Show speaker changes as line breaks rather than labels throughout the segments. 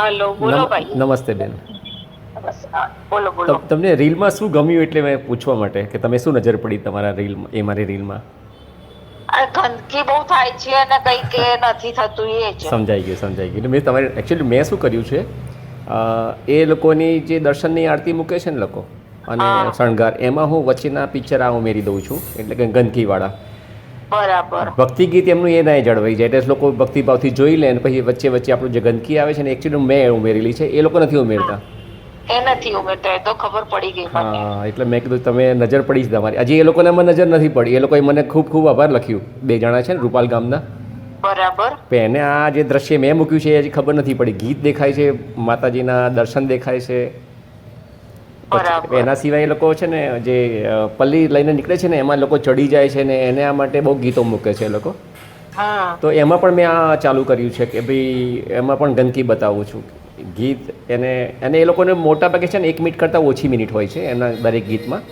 Hello બોલો ભાઈ.
નમસ્તે બેન.
બોલો બોલો
તમ- તમને રીલમાં શું ગમ્યું એટલે મેં પૂછવા માટે કે તમે શું નજર પડી તમારા રીલ એ મારી રીલમાં?
ગંદકી બહુ થાય છે અને કઈ કે નથી થતું એ જ.
સમજાઈ ગયું સમજાઈ ગયું. એટલે મેં તમારે એકચ્યુઅલી મેં શું કર્યું છે એ લોકોની જે દર્શનની આરતી મૂકે છે ને લોકો અને શણગાર એમાં હું વચ્ચેના પિક્ચર આ ઉમેરી દઉં છું એટલે કે ગંદકીવાળા.
બરાબર.
ભક્તિ ગીત એમનું એ ના જળવાઈ જાય. એટલે લોકો ભક્તિભાવથી જોઈ લે અને પછી વચ્ચે વચ્ચે આપણું જે ગંદકી આવે છે ને એકચ્યુઅલી મેં ઉમેરેલી છે. એ લોકો નથી ઉમેરતા.
એ નથી ઉમેરતા એ તો ખબર પડી ગઈ
હા એટલે મેં કીધું તમે નજર પડી જ તમારી. હજી એ લોકોને મને નજર નથી પડી. એ લોકોએ મને ખૂબ ખૂબ આભાર લખ્યું. બે જણા છે ને રૂપાલ ગામના.
બરાબર.
એને આ જે દ્રશ્ય મેં મૂક્યું છે એ હજી ખબર નથી પડી. ગીત દેખાય છે માતાજીના દર્શન દેખાય છે. એના સિવાય એ લોકો છે ને જે પલ્લી લઈને નીકળે છે ને એમાં લોકો ચડી જાય છે ને એને આ માટે બહુ ગીતો મૂકે છે એ લોકો.
હા.
તો એમાં પણ મેં આ ચાલુ કર્યું છે કે ભાઈ એમાં પણ ગંદકી બતાવું છું. ગીત એને અને એ લોકોને મોટા ભાગે છે ને એક મિનિટ કરતાં ઓછી મિનિટ હોય છે એના દરેક ગીતમાં.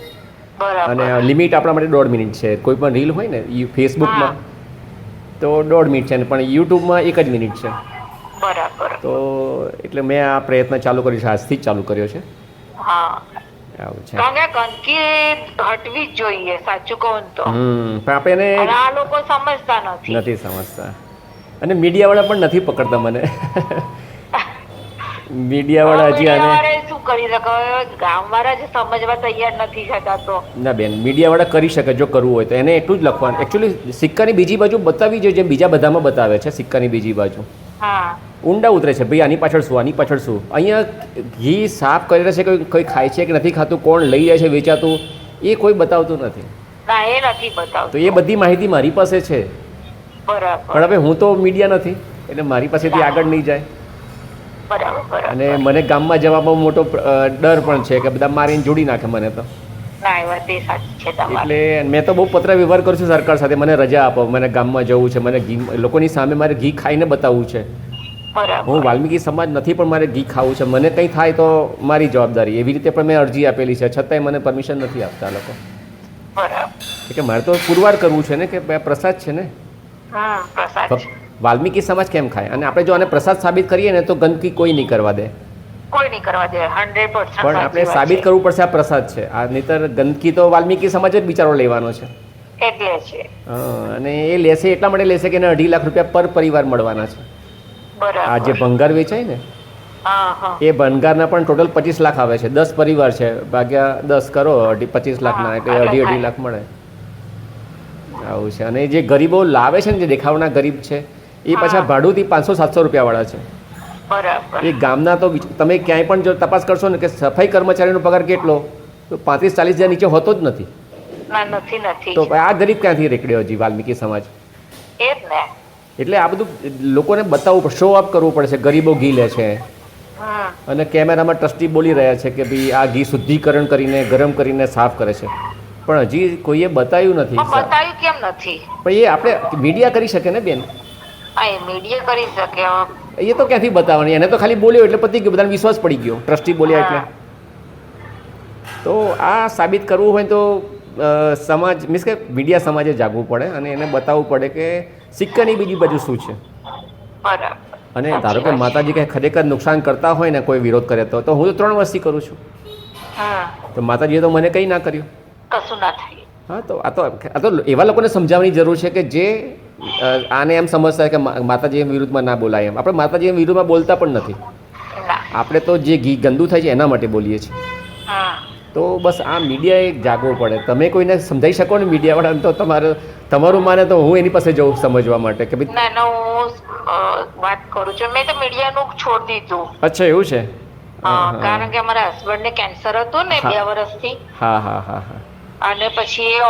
અને લિમિટ આપણા માટે દોઢ મિનિટ છે. કોઈ પણ રીલ હોય ને એ ફેસબુકમાં તો દોઢ મિનિટ છે ને પણ યુટ્યુબમાં એક જ મિનિટ છે.
બરાબર.
તો એટલે મેં આ પ્રયત્ન ચાલુ કર્યો છે આજથી જ ચાલુ કર્યો છે.
હા.
આવું છે.
કારણ કે ગંદકી હટવી જ જોઈએ સાચું કહું તો.
હમ પણ આપણે એને
આ લોકો સમજતા નથી.
નથી સમજતા. અને મીડિયાવાળા પણ નથી પકડતા મને. મીડિયાવાળા હજી આને
શું કરી શકે? ગામવાળા જ સમજવા તૈયાર નથી થતા તો.
ના બેન મીડિયાવાળા કરી શકે જો કરવું હોય તો. એને એટલું જ લખવાનું. એકચ્યુઅલી સિક્કાની બીજી બાજુ બતાવી જોઈએ જે બીજા બધામાં બતાવે છે સિક્કાની બીજી બાજુ.
હા.
ઊંડા ઉતરે છે. ભાઈ આની પાછળ શું? આની પાછળ શું? અહીંયા ઘી સાફ કરી રહ્યા છે કોઈ કોઈ ખાય છે કે નથી ખાતું? કોણ લઈ જાય છે વેચાતું? એ કોઈ બતાવતું નથી.
ના એ નથી
તો એ બધી માહિતી મારી પાસે છે.
બરાબર.
પણ હવે હું તો મીડિયા નથી એટલે મારી પાસેથી આગળ નહીં જાય. અને મને ગામમાં જવામાં મોટો ડર પણ છે કે બધા મારીને જોડી નાખે મને તો. એટલે મેં તો બહુ પત્ર વ્યવહાર કરું છું સરકાર સાથે. મને રજા આપો મને ગામમાં જવું છે મને ઘી લોકોની સામે મારે ઘી ખાઈને બતાવવું છે. હું વાલ્મીકી સમાજ નથી પણ મારે ઘી ખાવું છે. મને કંઈ થાય તો મારી જવાબદારી. એવી રીતે પણ મેં અરજી આપેલી છે. છતાંય મને પરમિશન નથી આપતા લોકો. કે મારે તો પુરવાર કરવું છે ને કે પ્રસાદ છે ને? વાલ્મીકી સમાજ કેમ ખાય? અને આપણે જો આને પ્રસાદ સાબિત કરીએ ને તો ગંદકી કોઈ નહીં કરવા દે.
કોઈ નહીં કરવા દે. હંડ્રેડ
પણ આપણે સાબિત કરવું પડશે આ પ્રસાદ છે. આ નહીતર ગંદકી તો વાલ્મીકી સમાજ જ બિચારો લેવાનો છે.
એટલે છે.
અને એ લેશે એટલા માટે લેશે કે એને અઢી લાખ રૂપિયા પર પરિવાર મળવાના છે. આ જે ભંગાર વેચાય ને એ ભંગારના પણ ટોટલ પચીસ લાખ આવે છે. દસ પરિવાર છે. ભાગ્યા દસ કરો અઢી પચીસ લાખના એટલે અઢી અઢી લાખ મળે. આવું છે. અને જે ગરીબો લાવે છે ને જે દેખાવના ગરીબ છે એ પાછા ભાડુથી પાંચસો સાતસો રૂપિયાવાળા છે. એ ગામના તો તમે ક્યાંય પણ જો તપાસ કરશો ને કે સફાઈ કર્મચારીનો પગાર કેટલો તો પાંત્રીસ ચાલીસ હજાર નીચે હોતો જ નથી. તો આ ગરીબ ક્યાંથી રેકડ્યો હજી વાલ્મીકી સમાજ?
એ જ ને.
એટલે આ બધું લોકોને બતાવવું શો અપ કરવું પડે છે. ગરીબો ઘી લે છે. અને કેમેરામાં ટ્રસ્ટી બોલી રહ્યા છે કે ભાઈ આ ઘી શુદ્ધિકરણ કરીને ગરમ કરીને સાફ કરે છે. પણ હજી કોઈએ બતાવ્યું નથી.
બતાવ્યું કેમ નથી?
પણ એ આપણે મીડિયા કરી શકે ને બેન?
મીડિયા કરી શકે.
એ તો ક્યાંથી બતાવવાની? એને તો ખાલી બોલ્યો એટલે પતી ગયો બધાને વિશ્વાસ પડી ગયો. ટ્રસ્ટી બોલ્યા એટલે. તો આ સાબિત કરવું હોય તો સમાજ મીન્સ કે મીડિયા સમાજે જાગવું પડે અને એને બતાવવું પડે કે સિક્કાની બીજી બાજુ શું છે. અને ધારો કે માતાજી કંઈ ખરેખર નુકસાન કરતા હોય ને કોઈ વિરોધ કરે તો તો હું તો ત્રણ વર્ષથી કરું છું. તો માતાજીએ તો મને કંઈ ના કર્યું.
કશું ના થાય.
હા તો આ તો આ તો એવા લોકોને સમજાવવાની જરૂર છે કે જે આને એમ સમજતા કે માતાજી વિરુદ્ધમાં ના બોલાય એમ. આપણે માતાજી વિરુદ્ધમાં બોલતા પણ નથી. આપણે તો જે ઘી ગંદુ થાય છે એના માટે બોલીએ છીએ. તો બસ આ મીડિયાએ જાગવું પડે. તમે કોઈને સમજાઈ શકો ને મીડિયાવાળાને તો તમારે તમારું માને તો હું એની પાસે જઉં સમજવા માટે કે ભાઈ
ના ના હું વાત કરું છું. મેં તો મીડિયાનું છોડી દીધું.
અચ્છા એવું છે?
કારણ કે મારા હસબન્ડ ને કેન્સર હતું ને બે વર્ષથી.
હા હા હા હા.
અને પછી એ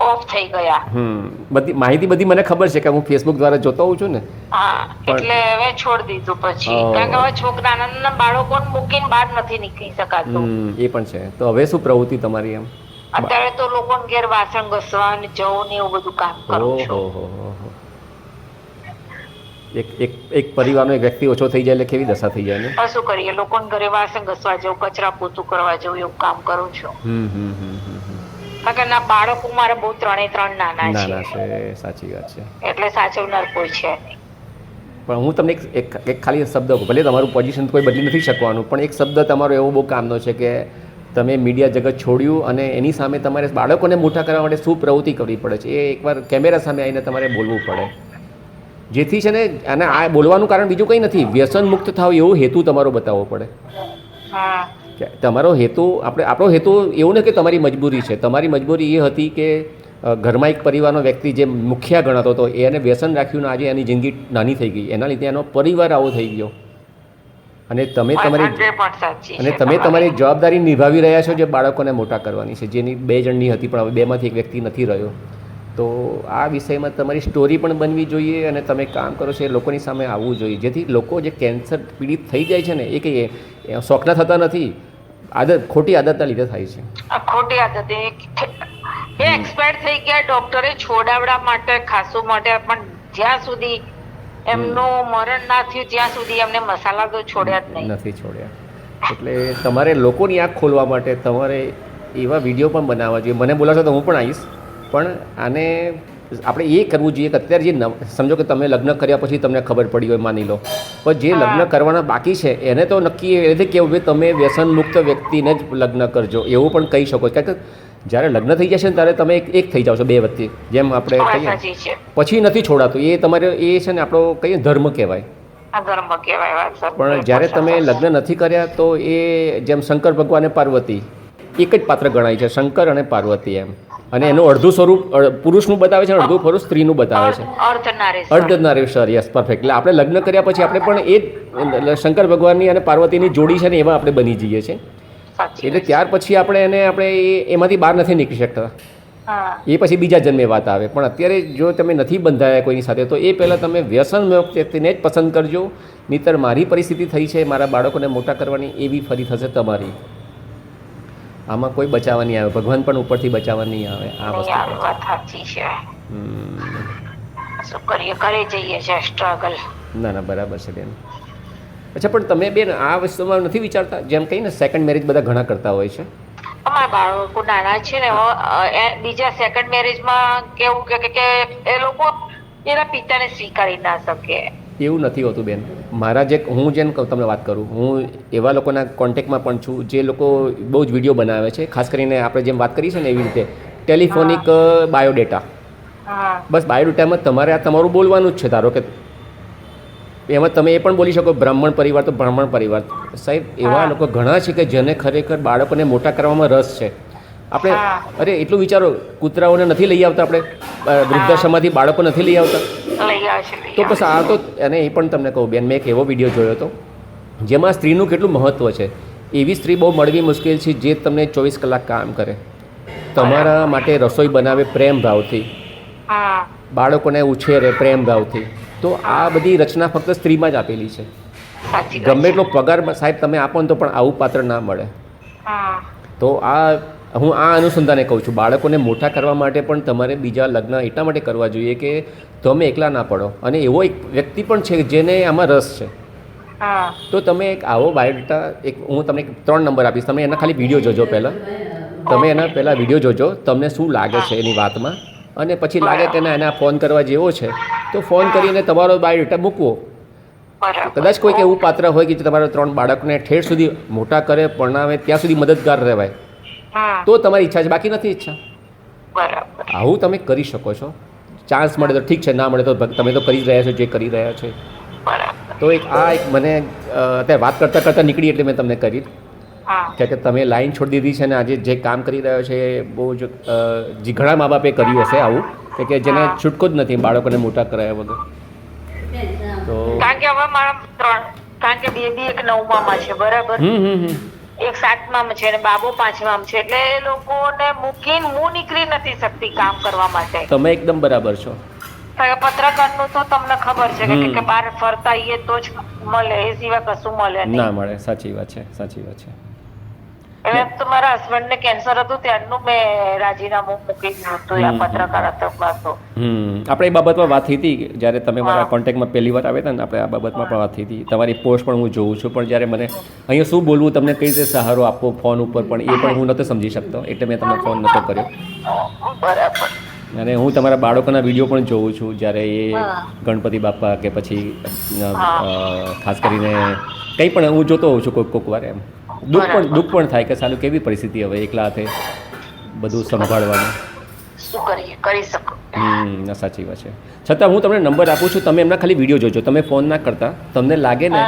ઓફ થઈ ગયા.
હમ. બધી માહિતી બધી મને ખબર છે કે હું ફેસબુક દ્વારા જોતો હોઉં છું ને.
હા એટલે હવે છોડી દીધું પછી. કારણ કે હવે છોકરા નાના નાના બાળકોને મૂકીને બહાર નથી નીકળી શકાતું.
હમ એ પણ છે. તો હવે શું પ્રવૃત્તિ તમારી એમ?
અત્યારે તો લોકો ઘેર વાસણ ઘસવા ને જવું ને એવું બધું કામ કરું છું.
એક એક એક પરિવારનો એક વ્યક્તિ ઓછો થઈ જાય એટલે કેવી દશા થઈ જાય ને?
શું કરીએ? લોકોને ઘરે વાસણ ઘસવા જવું કચરા પોતું કરવા જવું એવું કામ કરું છું.
હમ હમ હમ હમ. હમ.
કારણ કે ના બાળકો મારા બહુ ત્રણે ત્રણ નાના
નાના
છે
છે સાચી વાત છે.
એટલે સાચવનાર કોઈ છે. નહીં
પણ હું તમને એક એક એક ખાલી શબ્દ કહું. ભલે તમારું પોઝિશન કોઈ બદલી નથી શકવાનું પણ એક શબ્દ તમારો એવો બહુ કામનો છે કે તમે મીડિયા જગત છોડ્યું અને એની સામે તમારે બાળકોને મોટા કરવા માટે શું પ્રવૃત્તિ કરવી પડે છે? એ એકવાર કેમેરા સામે આવીને તમારે બોલવું પડે. જેથી છે ને અને આ બોલવાનું કારણ બીજું કંઈ નથી. વ્યસન મુક્ત થાવ એવો હેતુ તમારો બતાવવો પડે.
હા.
કે તમારો હેતુ આપણે આપણો હેતુ એવું ને કે તમારી મજબૂરી છે. તમારી મજબૂરી એ હતી કે ઘરમાં એક પરિવારનો વ્યક્તિ જે મુખ્ય ગણાતો હતો એને વ્યસન રાખ્યું ને આજે એની જિંદગી નાની થઈ ગઈ. એના લીધે એનો પરિવાર આવો થઈ ગયો. અને તમે તમારી અને તમે તમારી જવાબદારી નિભાવી રહ્યા છો જે બાળકોને મોટા કરવાની છે. જેની બે જણની હતી પણ હવે બેમાંથી એક વ્યક્તિ નથી રહ્યો. તો આ વિષયમાં તમારી સ્ટોરી પણ બનવી જોઈએ અને તમે કામ કરો છો એ લોકોની સામે આવવું જોઈએ. જેથી લોકો જે કેન્સર પીડિત થઈ જાય છે ને એ કંઈ શોખના થતા નથી. આદત ખોટી આદતના લીધે થાય છે.
આ ખોટી આદત એ એક્સપાયર થઈ ગયા ડોક્ટરે છોડાવડા માટે ખાસો માટે પણ જ્યાં સુધી એમનું મરણ ના થયું ત્યાં સુધી એમને મસાલા તો છોડ્યા જ નહીં.
નથી છોડ્યા. એટલે તમારે લોકોની આંખ ખોલવા માટે તમારે એવા વીડિયો પણ બનાવવા જોઈએ. મને બોલાવશો તો હું પણ આવીશ. પણ આને આપણે એ કરવું જોઈએ કે અત્યારે જે સમજો કે તમે લગ્ન કર્યા પછી તમને ખબર પડી હોય માની લો. પણ જે લગ્ન કરવાના બાકી છે એને તો નક્કી એ રીતે કેવું કે તમે વ્યસન મુક્ત વ્યક્તિને જ લગ્ન કરજો. એવું પણ કહી શકો. કારણ કે જ્યારે લગ્ન થઈ જશે ને ત્યારે તમે એક એક થઈ જાઓ છો બે વચ્ચે જેમ આપણે કહીએ. પછી નથી છોડાતું. એ તમારે એ છે ને આપણો કહીએ ધર્મ કહેવાય.
ધર્મ કહેવાય
પણ જ્યારે તમે લગ્ન નથી કર્યા તો એ જેમ શંકર ભગવાન પાર્વતી એક જ પાત્ર ગણાય છે શંકર અને પાર્વતી એમ. અને એનું અડધું સ્વરૂપ પુરુષનું બતાવે છે અડધું સ્વરૂપ સ્ત્રીનું બતાવે છે.
અર્ધ નારેશ્વર
અર્ધ નારેશ્વર યસ પરફેક્ટ એટલે આપણે લગ્ન કર્યા પછી આપણે પણ એ શંકર ભગવાનની અને પાર્વતીની જોડી છે ને એવા આપણે બની જઈએ છીએ. એટલે ત્યાર પછી આપણે એને આપણે એમાંથી બહાર નથી નીકળી શકતા. એ પછી બીજા જન્મે વાત આવે. પણ અત્યારે જો તમે નથી બંધાયા કોઈની સાથે તો એ પહેલાં તમે વ્યસન વ્યક્તિને જ પસંદ કરજો. નહીતર મારી પરિસ્થિતિ થઈ છે મારા બાળકોને મોટા કરવાની એવી ફરી થશે તમારી. આમાં કોઈ બચાવવા નહીં આવે ભગવાન પણ ઉપરથી બચાવવા નહીં આવે આ વસ્તુ
વાત સાચી છે. શું કરીએ કરે જઈએ છે સ્ટ્રગલ
ના ના બરાબર છે બેન. અચ્છા પણ તમે બેન આ વસ્તુમાં નથી વિચારતા? જેમ કહીને સેકન્ડ મેરેજ બધા ઘણા કરતા હોય છે.
અમારા બાળકો નાના છે ને બીજા સેકન્ડ મેરેજમાં કેવું કે એ લોકો એના પિતાને સ્વીકારી ના શકે.
એવું નથી હોતું બેન. મારા જે હું જેમ તમને વાત કરું હું એવા લોકોના કોન્ટેક્ટમાં પણ છું જે લોકો બહુ જ વીડિયો બનાવે છે ખાસ કરીને આપણે જેમ વાત કરી છે ને એવી રીતે ટેલિફોનિક બાયોડેટા બસ બાયોડેટામાં તમારે આ તમારું બોલવાનું જ છે ધારો કે એમાં તમે એ પણ બોલી શકો બ્રાહ્મણ પરિવાર તો બ્રાહ્મણ પરિવાર. સાહેબ એવા લોકો ઘણા છે કે જેને ખરેખર બાળકોને મોટા કરવામાં રસ છે. આપણે અરે એટલું વિચારો કૂતરાઓને નથી લઈ આવતા આપણે વૃદ્ધાશ્રમમાંથી બાળકો નથી લઈ આવતા.
લઈ આવે છે
તો પછી આ તો અને એ પણ તમને કહું બેન મેં એક એવો વીડિયો જોયો હતો જેમાં સ્ત્રીનું કેટલું મહત્ત્વ છે. એવી સ્ત્રી બહુ મળવી મુશ્કેલ છે જે તમને ચોવીસ કલાક કામ કરે. તમારા માટે રસોઈ બનાવે પ્રેમ ભાવથી. બાળકોને ઉછેરે પ્રેમ ભાવથી. તો આ બધી રચના ફક્ત સ્ત્રીમાં જ આપેલી છે. ગમે એટલો પગાર સાહેબ તમે આપો ને તો પણ આવું પાત્ર ના મળે. તો આ હું આ અનુસંધાને કહું છું બાળકોને મોટા કરવા માટે પણ તમારે બીજા લગ્ન એટલા માટે કરવા જોઈએ કે તમે એકલા ના પડો. અને એવો એક વ્યક્તિ પણ છે જેને આમાં રસ છે. તો તમે એક આવો બાયોડેટા એક હું તમને ત્રણ નંબર આપીશ. તમે એના ખાલી વીડિયો જોજો પહેલાં. તમે એના પહેલાં વીડિયો જોજો તમને શું લાગે છે એની વાતમાં. અને પછી લાગે કે ના એના ફોન કરવા જેવો છે. તો ફોન કરીને તમારો બાયોડેટા મૂકવો. કદાચ કોઈક એવું પાત્ર હોય કે જે તમારા ત્રણ બાળકને ઠેર સુધી મોટા કરે પરણાવે ત્યાં સુધી મદદગાર રહેવાય. તો તમારી ઈચ્છા છે. બાકી નથી ઈચ્છા?
બરાબર.
આવું તમે કરી શકો છો. ચાન્સ મળે તો ઠીક છે. ના મળે તો તમે તો કરી રહ્યા છો જે કરી રહ્યા છો. તો એક આ એક મને અત્યારે વાત કરતાં કરતાં નીકળી એટલે મેં તમને કરી. કે તમે લાઈન છોડી દીધી છે ને આજે જે કામ કરી રહ્યો છે એ બહુ જ જે ઘણા મા બાપે કર્યું હશે આવું. કે કે જેને છૂટકો જ નથી બાળકોને મોટા કરાયા વગર. તો
કારણ કે હવે મારા ત્રણ કારણ કે બેબી એક નવમામાં છે. બરાબર?
હમ હમ હમ.
એક સાતમામાં છે અને બાબો પાંચમામાં છે. એટલે એ લોકોને મૂકીને હું નીકળી નથી શકતી કામ કરવા માટે.
તમે એકદમ બરાબર છો.
પત્રકારનું તો તમને ખબર છે કે-. બહાર ફરતા આઈએ તો જ મળે એ સિવાય કશું મળે
ના મળે સાચી વાત છે સાચી વાત છે.
એટલે તો મારા હસબન્ડ ને કેન્સર હતું ત્યારનું મેં રાજીનામું મૂકી દીધું હતું આ. તો
આપણે એ બાબતમાં વાત થઈ હતી જ્યારે તમે મારા. કોન્ટેક્ટમાં પહેલી વાર આવ્યા હતા ને આપણે આ બાબતમાં પણ વાત થઈ હતી. તમારી પોસ્ટ પણ હું જોઉં છું પણ જ્યારે મને અહીંયા શું બોલવું તમને કઈ રીતે સહારો આપવો ફોન ઉપર પણ એ પણ હું નહોતો સમજી શકતો એટલે મેં તમને ફોન નહોતો કર્યો.
બરાબર.
અને હું તમારા બાળકોના વીડિયો પણ જોઉં છું જ્યારે એ ગણપતિ બાપા કે પછી ખાસ કરીને કંઈ પણ હું જોતો હોઉં છું કોઈક કોઈક વાર એમ. દુઃખ પણ દુઃખ પણ થાય કે સાલું કેવી પરિસ્થિતિ હવે એકલા હાથે બધું સંભાળવાનું?
શું કરીએ? કરી શકો.
હમ સાચી વાત છે. છતાં હું તમને નંબર આપું છું તમે એમના ખાલી વીડિયો જોજો. તમે ફોન ના કરતા. તમને લાગે ને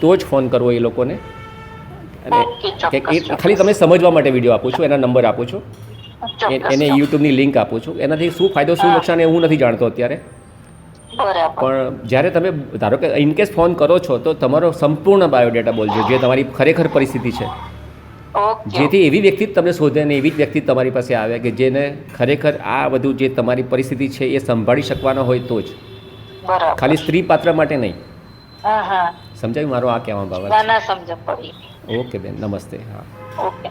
તો જ ફોન કરવો એ લોકોને. અને કે ખાલી તમે સમજવા માટે વીડિયો આપું છું એના નંબર આપું છું. એને. યુટ્યુબની લિંક આપું છું. એનાથી શું ફાયદો શું. નુકસાન એ હું નથી જાણતો અત્યારે. પણ જ્યારે તમે ધારો કે ઇનકેસ ફોન કરો છો તો તમારો સંપૂર્ણ બાયોડેટા બોલજો જે તમારી ખરેખર પરિસ્થિતિ છે. જેથી એવી વ્યક્તિ તમને શોધે ને એવી જ વ્યક્તિ તમારી પાસે આવે કે જેને ખરેખર આ બધું જે તમારી પરિસ્થિતિ છે એ સંભાળી શકવાનો હોય તો જ. ખાલી સ્ત્રી પાત્ર માટે નહીં. સમજાયું મારો આ
કહેવા
બાબત ઓકે બેન નમસ્તે હા.
ઓકે.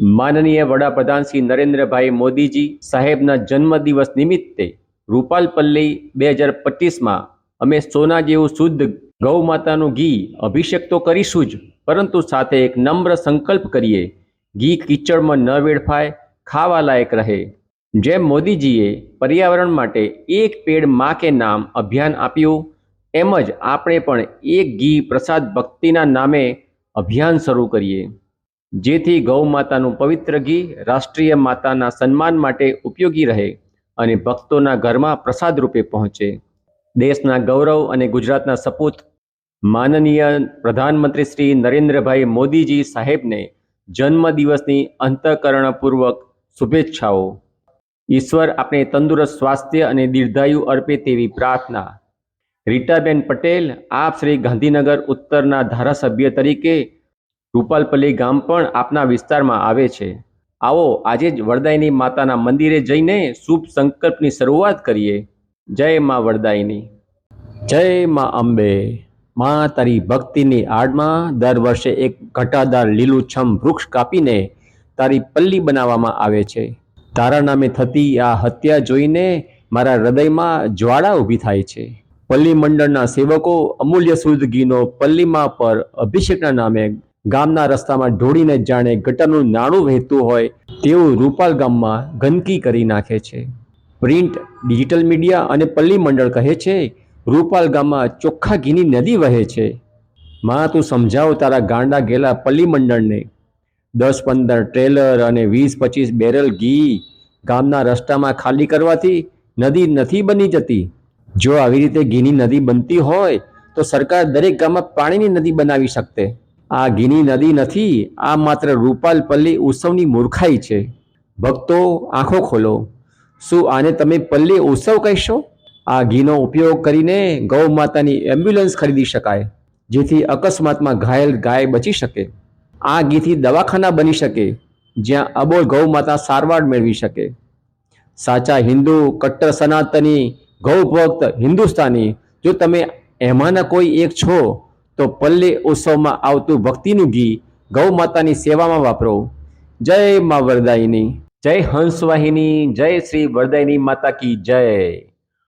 માનનીય વડાપ્રધાન શ્રી નરેન્દ્રભાઈ મોદીજી સાહેબના જન્મદિવસ નિમિત્તે રૂપાલપલ્લી બે હજાર પચીસમાં અમે સોના જેવું શુદ્ધ ગૌ માતાનું ઘી અભિષેક તો કરીશું જ, પરંતુ સાથે એક નમ્ર સંકલ્પ કરીએ. ઘી કીચડમાં ન વેડફાય, ખાવા લાયક રહે. જેમ મોદીજીએ પર્યાવરણ માટે એક પેડ મા કે નામ અભિયાન આપ્યું, એમ જ આપણે પણ એક ઘી પ્રસાદ ભક્તિના નામે અભિયાન શરૂ કરીએ. જેથી ગૌ માતાનું પવિત્ર ઘી રાષ્ટ્રીય માતાના સન્માન માટે ઉપયોગી રહે. અને ભક્તોના ઘરમાં પ્રસાદ રૂપે પહોંચે. દેશના ગૌરવ અને ગુજરાતના સપૂત માનનીય પ્રધાનમંત્રી શ્રી નરેન્દ્રભાઈ મોદીજી સાહેબને જન્મદિવસની અંતઃકરણપૂર્વક શુભેચ્છાઓ. ઈશ્વર આપણે તંદુરસ્ત સ્વાસ્થ્ય અને દીર્ઘાયુ અર્પે તેવી પ્રાર્થના. રીટાબેન પટેલ આપ શ્રી ગાંધીનગર ઉત્તરના ધારાસભ્ય તરીકે રૂપાલપલ્લી ગામ પણ આપના વિસ્તારમાં આવે છે. આવો, આજે જ વરદાયની માતાના મંદિરે જઈને શુભ સંકલ્પની શરૂઆત કરીએ. જય મા વરદાયની. જય મા અંબે. મા તારી ભક્તિની આડમાં દર વર્ષે એક ઘટાદાર લીલુંછમ વૃક્ષ કાપીને તારી પલ્લી બનાવવામાં આવે છે. તારા નામે થતી આ હત્યા જોઈને મારા હૃદયમાં જ્વાળા ઊભી થાય છે. પલ્લી મંડળના સેવકો અમૂલ્ય શુદ્ધ ઘીનો પલ્લીમાં પર અભિષેકના નામે ગામના રસ્તામાં ઢોળીને જાણે ગટરનું નાણું વહેતું હોય તેવું રૂપાલ ગામમાં ગંદકી કરી નાખે છે. પ્રિન્ટ, ડિજિટલ મીડિયા અને પલ્લી મંડળ કહે છે, રૂપાલ ગામમાં ચોખ્ખા ઘીની નદી વહે છે. માં, તું સમજાવ તારા ગાંડા ગેલા પલ્લી મંડળને. દસ પંદર ટ્રેલર અને વીસ પચીસ બેરલ ઘી ગામના રસ્તામાં ખાલી કરવાથી નદી નથી બની જતી. જો આવી રીતે ઘીની નદી બનતી હોય તો સરકાર દરેક ગામમાં પાણીની નદી બનાવી શકતે. આ ઘીની નદી નથી, આ માત્ર રૂપાલ પલ્લી ઉત્સવની મૂર્ખાઈ છે. ભક્તો, આંખો ખોલો. શું આને તમે પલ્લી ઉત્સવ કહેશો? આ ઘીનો ઉપયોગ કરીને ગૌ માતાની એમ્બ્યુલન્સ ખરીદી શકાય, જેથી અકસ્માતમાં ઘાયલ ગાય બચી શકે. આ ઘીથી દવાખાના બની શકે, જ્યાં અબોલ ગૌ માતા સારવાર મેળવી શકે. સાચા હિન્દુ, કટ્ટર સનાતની, ગૌ ભક્ત હિન્દુસ્તાની, જો તમે એમાંના કોઈ એક છો તો પલ્લે ઉત્સવમાં આવતું ભક્તિનું ઘી ગૌ માતાની સેવામાં વાપરો. જય મા વરદાયની. જય હંસવાહિની. જય શ્રી વરદાયની માતા કી જય.